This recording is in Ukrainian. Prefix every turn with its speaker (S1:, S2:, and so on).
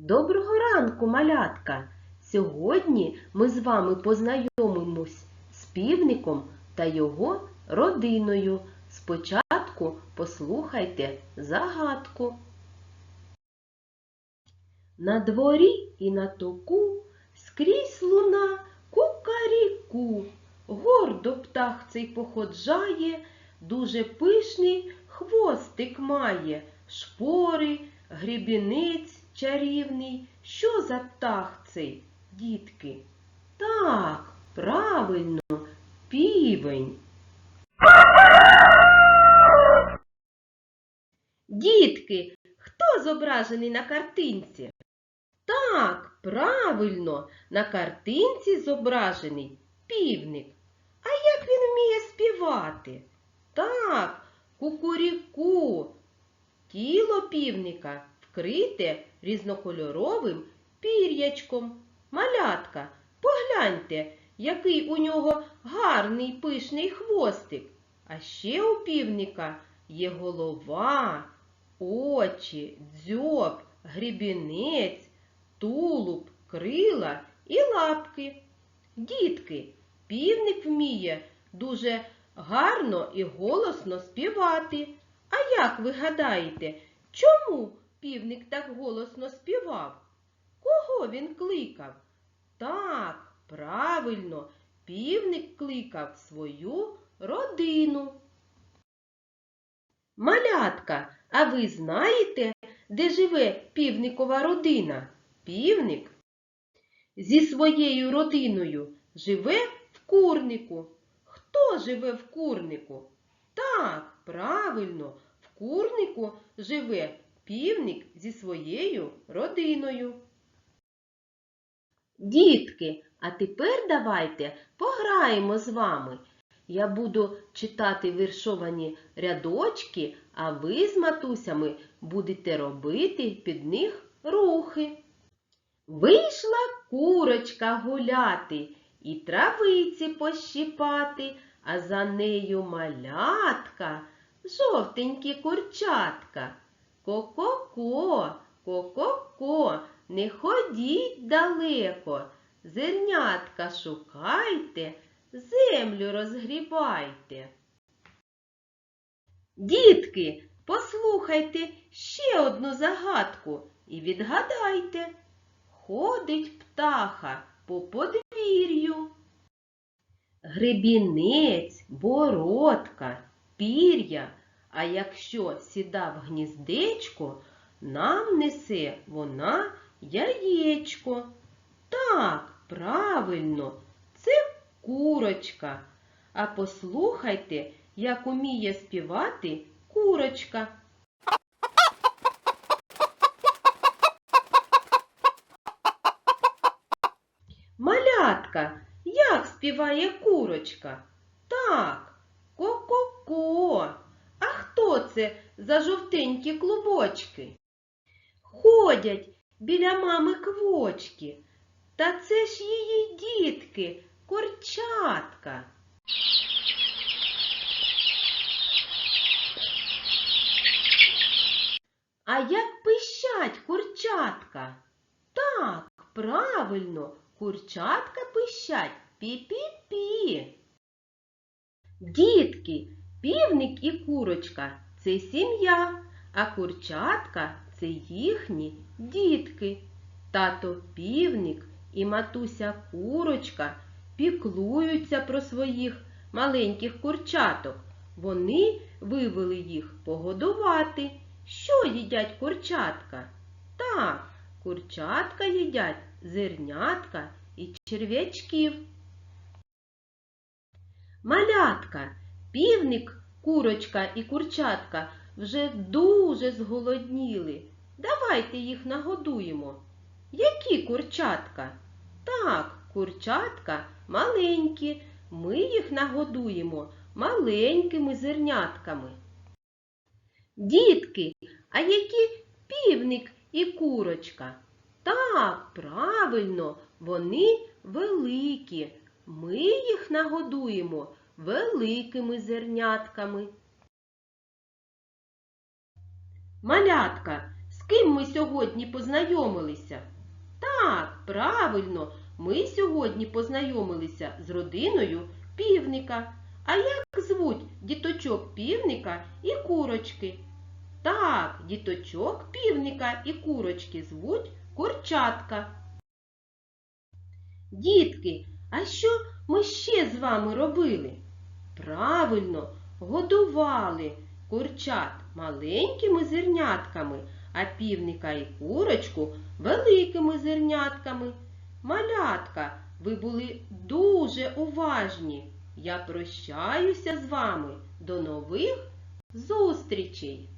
S1: Доброго ранку, малятка! Сьогодні ми з вами познайомимось з півником та його родиною. Спочатку послухайте загадку. На дворі і на току скрізь луна кукаріку. Гордо птах цей походжає, дуже пишний хвостик має, шпори, грібінець чарівний. Що за птах цей, дітки? Так, правильно, півень. Дітки, хто зображений на картинці? Так, правильно, на картинці зображений півник. А як він вміє співати? Так, кукуріку. Тіло півника вкрите різнокольоровим пір'ячком. Малятка, погляньте, який у нього гарний пишний хвостик. А ще у півника є голова, очі, дзьоб, грібінець, тулуб, крила і лапки. Дітки, півник вміє дуже гарно і голосно співати. А як ви гадаєте, чому півник так голосно співав? Кого він кликав? Так, правильно, півник кликав свою родину. Малятка, а ви знаєте, де живе півникова родина? Півник зі своєю родиною живе в курнику. Хто живе в курнику? Так, правильно, в курнику живе півник зі своєю родиною. Дітки, а тепер давайте пограємо з вами. Я буду читати віршовані рядочки, а ви з матусями будете робити під них рухи. Вийшла курочка гуляти і травиці пощипати, а за нею малятка, жовтенькі курчатка. Ко-ко-ко, ко-ко-ко, не ходіть далеко, зернятка шукайте, землю розгрібайте. Дітки, послухайте ще одну загадку і відгадайте. Ходить птаха по подвір'ю. Гребінець, бородка, пір'я, а якщо сіда в гніздечко, нам несе вона яєчко. Так, правильно, це курочка. А послухайте, як уміє співати курочка. Малятка, як співає курочка? Так, ко-ко-ко. А хто це за жовтенькі клубочки? Ходять біля мами квочки. Та це ж її дітки, курчатка. А як пищать курчатка? Так, правильно, курчатка пищать пі-пі-пі. Дітки, півник і курочка це сім'я, а курчатка це їхні дітки. Тато півник і матуся курочка піклуються про своїх маленьких курчаток. Вони вивели їх погодувати. Що їдять курчатка? Так, курчатка їдять зернятка і черв'ячків. Малятка, півник, курочка і курчатка вже дуже зголодніли. Давайте їх нагодуємо. Які курчатка? Так, курчатка маленькі. Ми їх нагодуємо маленькими зернятками. Дітки, а які півник і курочка? Так, правильно, вони великі. Ми їх нагодуємо великими зернятками. Малятка, з ким ми сьогодні познайомилися? Так, правильно, ми сьогодні познайомилися з родиною півника. А як звуть діточок півника і курочки? Так, діточок півника і курочки звуть курчатка. Дітки, а що ми ще з вами робили? Правильно, годували курчат маленькими зернятками, а півника і курочку великими зернятками. Малятка, ви були дуже уважні. Я прощаюся з вами. До нових зустрічей!